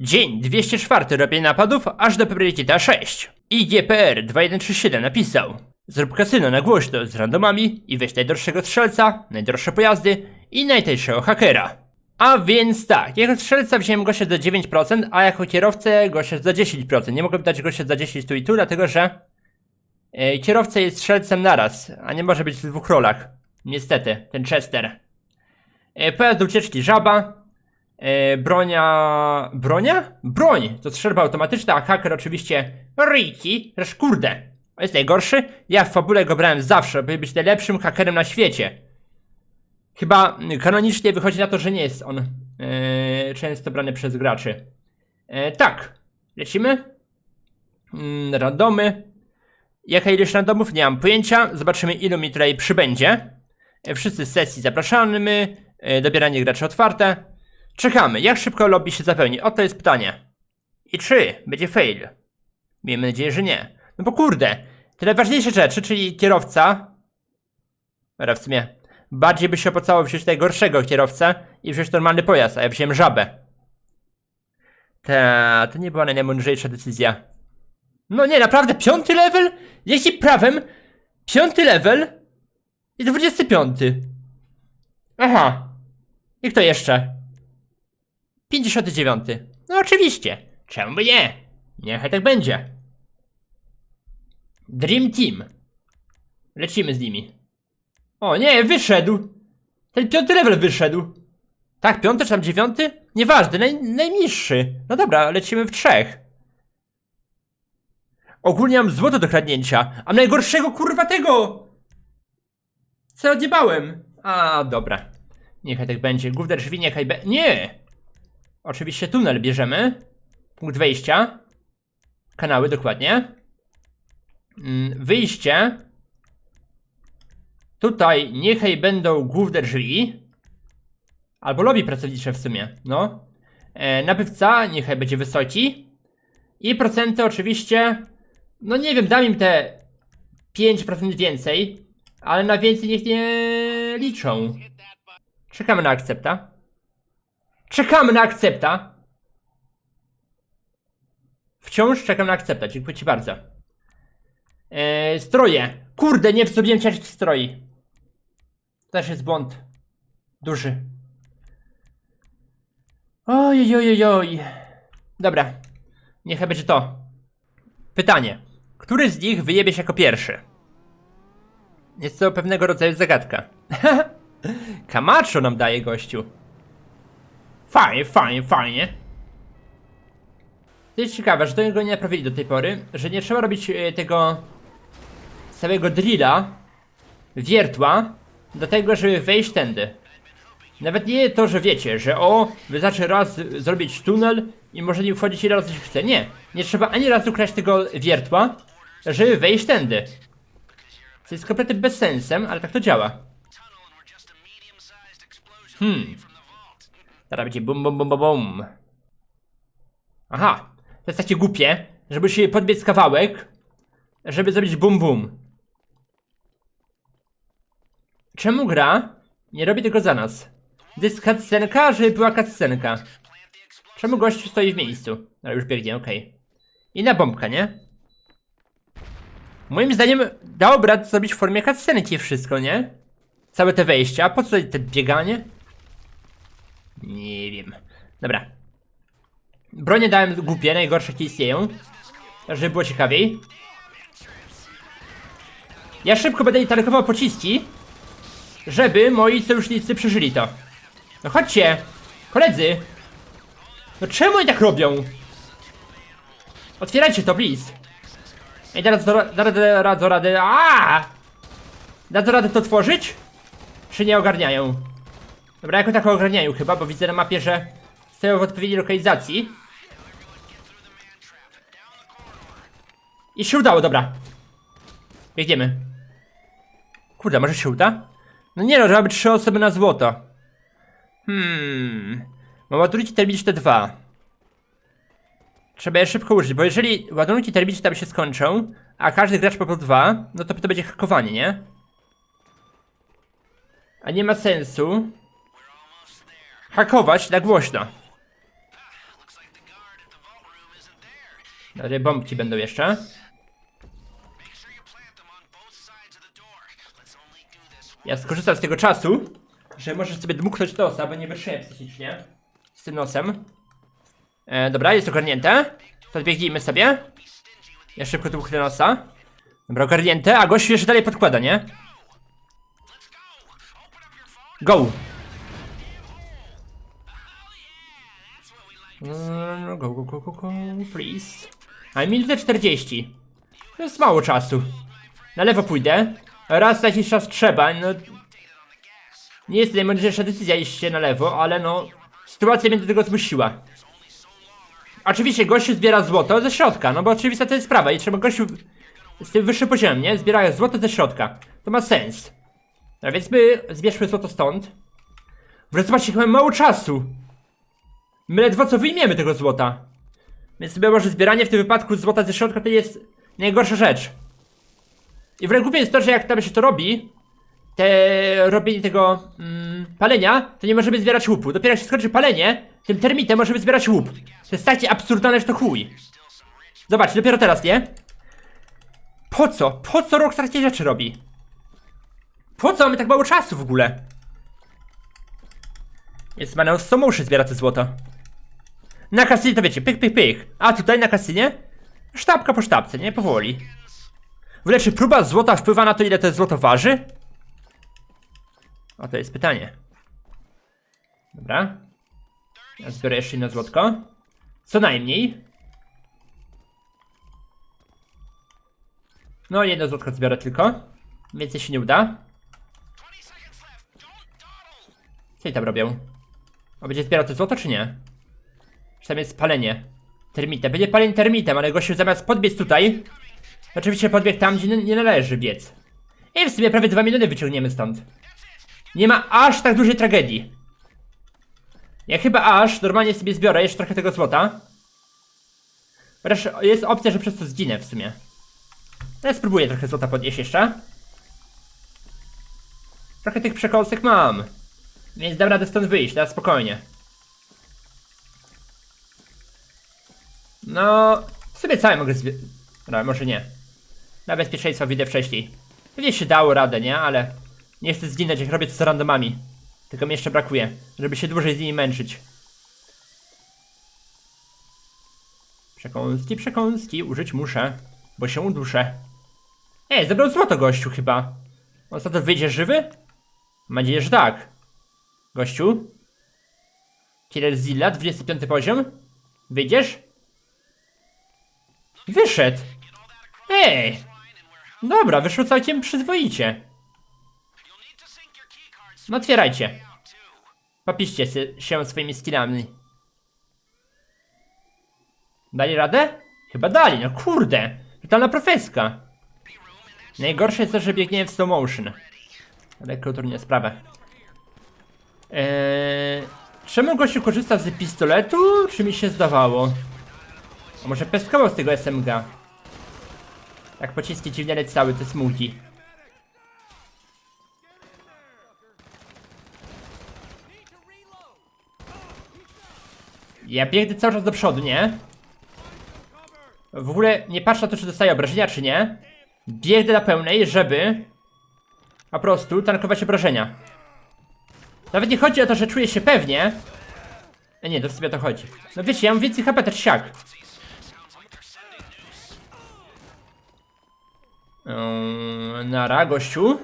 Dzień 204 robienia napadów aż do prioryteta 6. IGPR 2137 napisał Zrób kasyno na głośno z randomami i weź najdroższego strzelca, najdroższe pojazdy i najtańszego hakera. A więc tak, jako strzelca wziąłem gościa za 9%, a jako kierowcę gościa za 10%. Nie mogłem dać gościa za 10 tu i tu, dlatego że e, kierowca jest strzelcem naraz, a nie może być w dwóch rolach. Niestety, ten Chester. E, pojazd ucieczki żaba, E, bronia... Bronia? Broń! To strzelba automatyczna, a haker oczywiście Ricky. Lecz kurde, on jest najgorszy? Ja w fabule go brałem zawsze, by być najlepszym hakerem na świecie. Chyba kanonicznie wychodzi na to, że nie jest on e, często brany przez graczy. E, tak, lecimy. Mm, randomy. Jaka ilość randomów? Nie mam pojęcia. Zobaczymy ilu mi tutaj przybędzie. E, wszyscy z sesji zapraszamy. E, dobieranie graczy otwarte. Czekamy, jak szybko lobby się zapełni? Oto jest pytanie. I czy będzie fail? Miejmy nadzieję, że nie. No bo kurde, te najważniejsze rzeczy, czyli kierowca. Dobra, w sumie. Bardziej by się opłacało wziąć najgorszego kierowcę i wziąć normalny pojazd, a ja wziąłem żabę. Ta, to nie była najmądrzejsza decyzja. No nie, naprawdę, piąty level? Jeśli prawem, piąty level i dwudziesty piąty. Aha. I kto jeszcze? 59. No oczywiście. Czemu by nie? Niechaj tak będzie. Dream Team. Lecimy z nimi. O nie, wyszedł. Ten piąty level wyszedł. Tak, piąty czy tam dziewiąty? Nieważny, naj, najniższy. No dobra, lecimy w trzech. Ogólnie mam złoto do kradnięcia, a najgorszego kurwa tego! Co odjebałem? A, dobra. Niechaj tak będzie. Główne drzwi, niechaj be... Nie! Oczywiście tunel bierzemy. Punkt wejścia. Kanały, dokładnie. Mm, Wyjście. Tutaj niechaj będą główne drzwi. Albo lobby pracownicze w sumie, no. E, nabywca niechaj będzie wysoki. I procenty oczywiście, no nie wiem, dam im te 5% więcej, ale na więcej niech nie liczą. Czekamy na akcepta. Czekamy na akcepta. Wciąż czekam na akcepta, dziękuję ci bardzo. Eee, stroje. Kurde, nie zrobiłem ciężkich stroi. To też jest błąd. Duży. Oj, oj, oj. Dobra. Niech będzie to. Pytanie. Który z nich wyjebie się jako pierwszy? Jest to pewnego rodzaju zagadka. Camacho nam daje gościu. Fajnie, fajnie, fajnie. To jest ciekawe, że tego nie naprawili do tej pory, że nie trzeba robić e, tego całego drilla, wiertła, do tego, żeby wejść tędy. Nawet nie to, że wiecie, że o, wystarczy raz zrobić tunel i może nie wchodzić ile razy się chce. Nie, nie trzeba ani razu kraść tego wiertła, żeby wejść tędy. Co jest kompletnie bez sensem, ale tak to działa. Hmm. Teraz będzie bum bum bum bum bum. Aha. To jest takie głupie, żeby się podbiec kawałek, żeby zrobić bum bum. Czemu gra nie robi tego za nas? To jest cutscenka, żeby była cutscenka. Czemu gość stoi w miejscu? No już biegnie, okej. I na bombka, nie? Moim zdaniem dałoby radę zrobić w formie cutscenki wszystko, nie? Całe te wejścia, a po co te bieganie? Nie wiem. Dobra. Bronie dałem głupie, najgorsze jakie istnieją. Żeby było ciekawiej. Ja szybko będę tankował pociski, żeby moi sojusznicy przeżyli to. No chodźcie! Koledzy! No czemu oni tak robią? Otwierajcie to, please! Ej, teraz do, radę, radzą radę, aaa! Dadzą radę to otworzyć? Czy nie ogarniają? Dobra, jako tako ogarniają chyba, bo widzę na mapie, że stoją w odpowiedniej lokalizacji. I się udało, dobra. Biegniemy. Kurde, może się uda? No nie no, trzeba być trzy osoby na złoto. Hmm. Mam ładunki termiczne dwa. Trzeba je szybko użyć, bo jeżeli ładunki termiczne tam się skończą, a każdy gracz po dwa, no to to będzie hakowanie, nie? A nie ma sensu hakować na głośno. Dalej bombki będą jeszcze. Ja skorzystam z tego czasu, że możesz sobie dmuchnąć nosa, bo nie wytrzymałem psychicznie. Z tym nosem. E, dobra, jest ogarnięte. Podbiegnijmy sobie. Ja szybko dmuchnę nosa. Dobra, ogarnięte, a gościu jeszcze dalej podkłada, nie? Go! Mm, Go, go, go, go, go, please. A minutę 40. To jest mało czasu. Na lewo pójdę. Raz na jakiś czas trzeba, no... Nie jest najmądrzejsza decyzja iść się na lewo, ale no... Sytuacja mnie do tego zmusiła. Oczywiście gościu zbiera złoto ze środka, no bo oczywista to jest sprawa i trzeba gościu z tym wyższym poziomem, nie? Zbiera złoto ze środka. To ma sens. A więc my zbierzmy złoto stąd. Wreszcie zobaczcie, mamy mało czasu. My ledwo co wyjmiemy tego złota. Więc sobie może zbieranie w tym wypadku złota ze środka to jest najgorsza rzecz. I wręcz głupie jest to, że jak tam się to robi, te robienie tego mm, palenia, to nie możemy zbierać łupu. Dopiero jak się skończy palenie, tym termitem możemy zbierać łup. To jest takie absurdalne, że to chuj. Zobacz, dopiero teraz, nie? Po co? Po co Rockstar takie rzeczy robi? Po co mamy tak mało czasu w ogóle? Jest Maneus co muszy zbiera te złoto. Na kasynie to wiecie, pyk, pyk, pyk. A tutaj na kasynie? Sztabka po sztabce, nie? Powoli. W czy próba złota wpływa na to, ile to złoto waży? O, to jest pytanie. Dobra. Ja zbiorę jeszcze jedno złotko. Co najmniej. No, jedno złotko zbiorę tylko. Więcej się nie uda. Co oni tam robią? A będzie zbierał to złoto, czy nie? Czy tam jest palenie? Termitem. Będzie palenie termitem, ale gościu zamiast podbiec tutaj, oczywiście podbiegł tam, gdzie nie- należy biec. I w sumie prawie 2 miliony wyciągniemy stąd. Nie ma aż tak dużej tragedii. Ja chyba aż normalnie sobie zbiorę jeszcze trochę tego złota. Chociaż jest opcja, że przez to zginę w sumie. No ja spróbuję trochę złota podnieść jeszcze. Trochę tych przekąsek mam. Więc dam radę stąd wyjść, na spokojnie. No, sobie całe mogę zbie... No, może nie. Na bezpieczeństwo widzę wcześniej. Pewnie się dało radę, nie? Ale nie chcę zginąć, jak robię to z randomami. Tylko mi jeszcze brakuje, żeby się dłużej z nimi męczyć. Przekąski, przekąski, użyć muszę, bo się uduszę. Ej, zebrał złoto gościu chyba. On za to wyjdzie żywy? Mam nadzieję, że tak. Gościu? Killer Zilla, 25 poziom? Wyjdziesz? Wyszedł! Ej! Dobra, wyszło całkiem przyzwoicie. No otwierajcie. Popiszcie się swoimi skillami. Dali radę? Chyba dali, no kurde. Totalna profeska. Najgorsze jest to, że biegnie w slow motion. Ale kulturnie sprawę. Eee, czemu gościu korzysta z pistoletu? Czy mi się zdawało? A może peskował z tego SMG? Jak pociski dziwnie leciały, te smugi. Ja biegnę cały czas do przodu, nie? W ogóle nie patrzę na to, czy dostaję obrażenia, czy nie. Biegnę na pełnej, żeby po prostu tankować obrażenia. Nawet nie chodzi o to, że czuję się pewnie. E, nie, to w sobie to chodzi. No wiecie, ja mam więcej HP też siak. Yy, nara, gościu.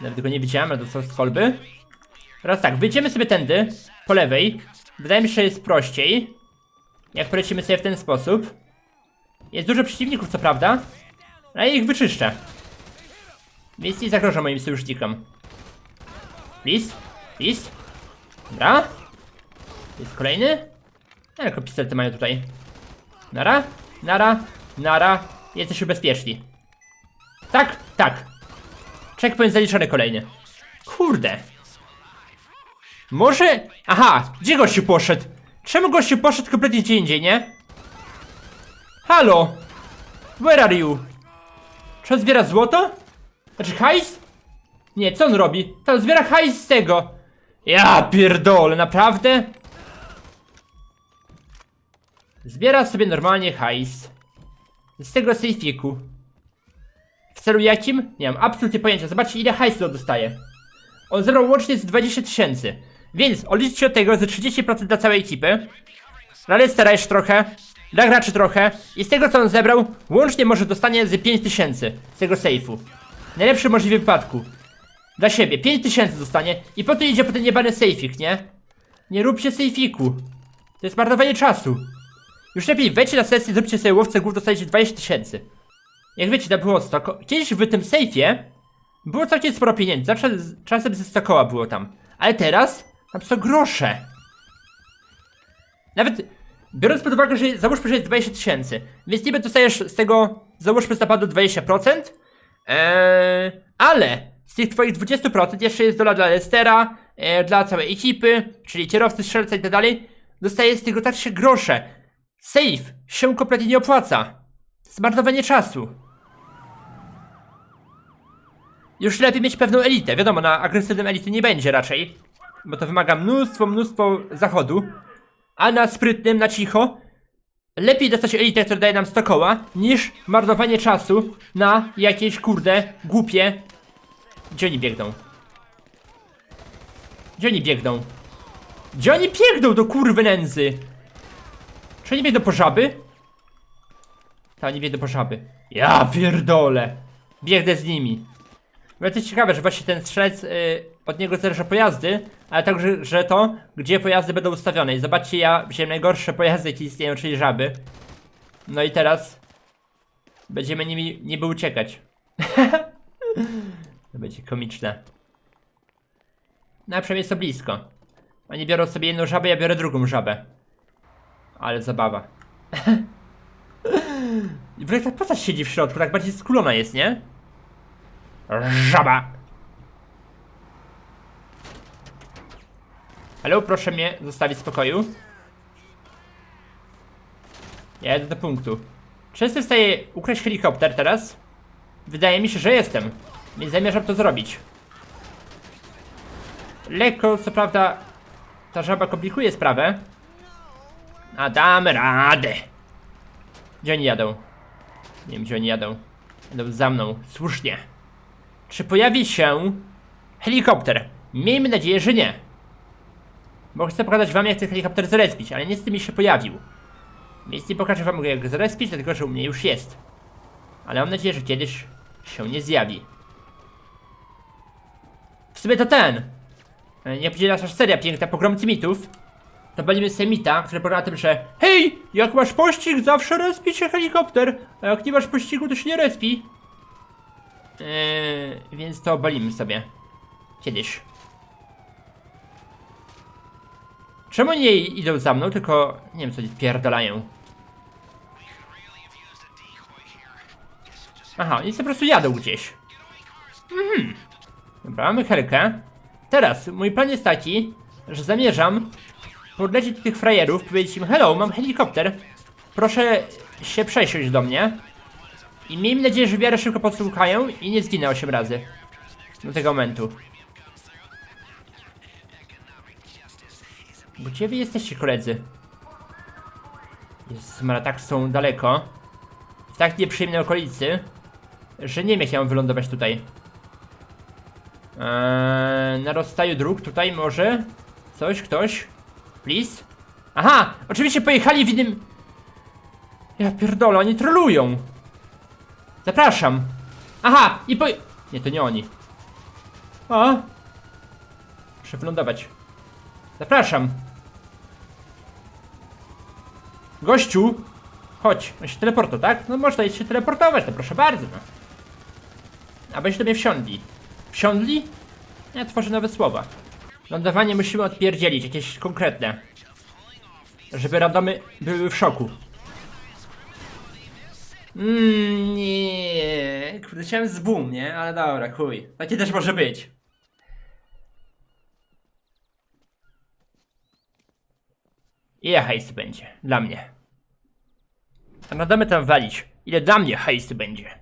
Nawet go nie widziałem, ale dostał z kolby. Teraz tak, wyjdziemy sobie tędy, po lewej. Wydaje mi się, że jest prościej. Jak polecimy sobie w ten sposób. Jest dużo przeciwników, co prawda. Ale ich wyczyszczę. Więc nie zagrożę moim sojusznikom. Please, please. Dobra. Jest kolejny. Jako pistolety mają tutaj. Nara, nara, nara. Jesteśmy bezpieczni. Tak, tak. Checkpoint zaliczony kolejny. Kurde. Może... Aha, gdzie gościu poszedł? Czemu gościu poszedł kompletnie gdzie indziej, nie? Halo? Where are you? Czy on zbiera złoto? Znaczy hajs? Nie, co on robi? To on zbiera hajs z tego. Ja pierdolę, naprawdę? Zbiera sobie normalnie hajs. z tego sejfiku. W celu jakim? Nie mam absolutnie pojęcia. Zobaczcie ile hajsu dostaje. On zebrał łącznie z 20 tysięcy. Więc odliczcie od tego ze 30% dla całej ekipy. Dla Lestera jeszcze trochę. Dla graczy trochę. I z tego co on zebrał, łącznie może dostanie z 5 tysięcy z tego sejfu. W najlepszym możliwym wypadku. Dla siebie. 5 tysięcy dostanie. I potem idzie po ten niebany sejfik, nie? Nie róbcie sejfiku. To jest marnowanie czasu. Już lepiej wejdźcie na sesję, zróbcie sobie łowcę głów, dostajecie 20 tysięcy. Jak wiecie, to było 100 ko- Kiedyś w tym sejfie było całkiem sporo pieniędzy. Zawsze czasem ze 100 koła było tam. Ale teraz tam są grosze. Nawet biorąc pod uwagę, że załóżmy, że jest 20 tysięcy, więc niby dostajesz z tego, załóżmy z napadu 20%, eee, ale z tych twoich 20% jeszcze jest dola dla Lestera, e, dla całej ekipy, czyli kierowcy, strzelca i tak dalej, dostaje z tego także grosze. Save się kompletnie nie opłaca. Zmarnowanie czasu. Już lepiej mieć pewną elitę. Wiadomo, na agresywnym elity nie będzie raczej. Bo to wymaga mnóstwo, mnóstwo zachodu. A na sprytnym, na cicho, lepiej dostać elitę, która daje nam 100 koła, niż marnowanie czasu na jakieś kurde, głupie. Gdzie oni biegną? Gdzie oni biegną? Gdzie oni biegną do kurwy nędzy? Czy oni biegną po żaby? Ta, oni biegną po żaby. Ja pierdolę. Biegnę z nimi. No to jest ciekawe, że właśnie ten strzelec y, od niego zależy pojazdy, ale także, że to, gdzie pojazdy będą ustawione. I zobaczcie, ja wziąłem najgorsze pojazdy, jakie istnieją, czyli żaby. No i teraz będziemy nimi niby uciekać. to będzie komiczne. No a przynajmniej blisko. Oni biorą sobie jedną żabę, ja biorę drugą żabę. Ale zabawa. I w ogóle ta postać siedzi w środku, tak bardziej skulona jest, nie? Żaba! Halo, proszę mnie zostawić w spokoju. Ja do punktu. Czy jestem w stanie ukraść helikopter teraz? Wydaje mi się, że jestem. Więc zamierzam to zrobić. Lekko, co prawda, ta żaba komplikuje sprawę. A damy radę. Gdzie oni jadą? Nie wiem, gdzie oni jadą. Jadą za mną. Słusznie. Czy pojawi się helikopter? Miejmy nadzieję, że nie. Bo chcę pokazać wam, jak ten helikopter zrespić, ale niestety mi się pojawił. Więc nie pokażę wam go, jak zrespić, dlatego że u mnie już jest. Ale mam nadzieję, że kiedyś się nie zjawi. W sumie to ten. E, Nie będzie nasza seria piękna pogromcy mitów. To będziemy semita, który polega na tym, że Hej, jak masz pościg, zawsze respi się helikopter, a jak nie masz pościgu, to się nie respi. Eee, więc to obalimy sobie. Kiedyś. Czemu nie idą za mną, tylko nie wiem co pierdolają. Aha, oni po prostu jadą gdzieś. Mhm. Dobra, mamy helkę. Teraz, mój plan jest taki, że zamierzam podlecieć do tych frajerów, powiedzieć im Hello, mam helikopter. Proszę się przesiąść do mnie. I miejmy nadzieję, że w miarę szybko podsłuchają i nie zginę 8 razy. Do tego momentu. Gdzie wy jesteście, koledzy? Jezus, Mara, tak są daleko. W tak nieprzyjemnej okolicy, że nie wiem, jak ja mam wylądować tutaj. Eee, na rozstaju dróg, tutaj może? Coś, ktoś? Please? Aha! Oczywiście pojechali w innym... Ja pierdolę, oni trolują! Zapraszam! Aha! I po... Nie, to nie oni. O! Muszę wylądować. Zapraszam! Gościu! Chodź, on się teleportuje, tak? No można się teleportować, to proszę bardzo, no. Abyś do mnie wsiądli. Wsiądli? Ja tworzę nowe słowa. Lądowanie musimy odpierdzielić, jakieś konkretne. Żeby randomy były w szoku. Mmm, nie. Kurde, chciałem z boom, nie? Ale dobra, chuj. Takie też może być. Ile hajsu będzie? Dla mnie. A randomy tam walić. Ile dla mnie hajsu będzie?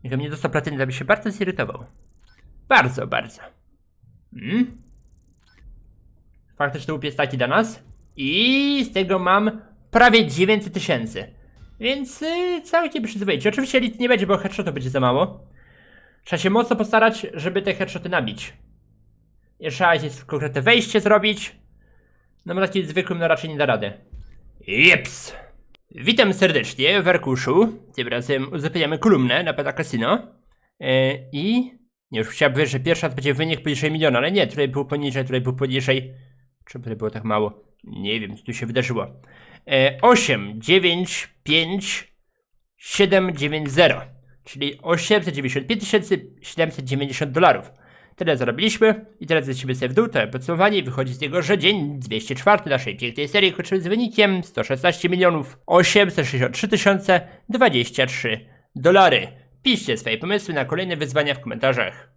Gdybym nie dostał platyny, to by się bardzo zirytował. Bardzo, bardzo. Hmm? Faktyczny łup jest taki dla nas. I z tego mam prawie 900 tysięcy. Więc yy, całkiem przyzwoicie. Oczywiście nic nie będzie, bo headshotu będzie za mało. Trzeba się mocno postarać, żeby te headshoty nabić. I trzeba konkretne wejście zrobić. No bo takim zwykłym no raczej nie da rady. Jeps! Witam serdecznie w arkuszu. Tym razem uzupełniamy kolumnę na Peta Casino. E, I... Nie, już chciałbym powiedzieć, że pierwszy raz będzie wynik poniżej miliona, ale nie, tutaj było poniżej, tutaj było poniżej... Czemu tutaj było tak mało? Nie wiem, co tu się wydarzyło. E, 8, 9, 5, 7, 9, 0. Czyli 895 790 dolarów. Tyle zarobiliśmy i teraz lecimy sobie w dół, to podsumowanie wychodzi z niego, że dzień 204 naszej pięknej serii kończymy z wynikiem 116 milionów 863 tysiące 23 dolary. Piszcie swoje pomysły na kolejne wyzwania w komentarzach.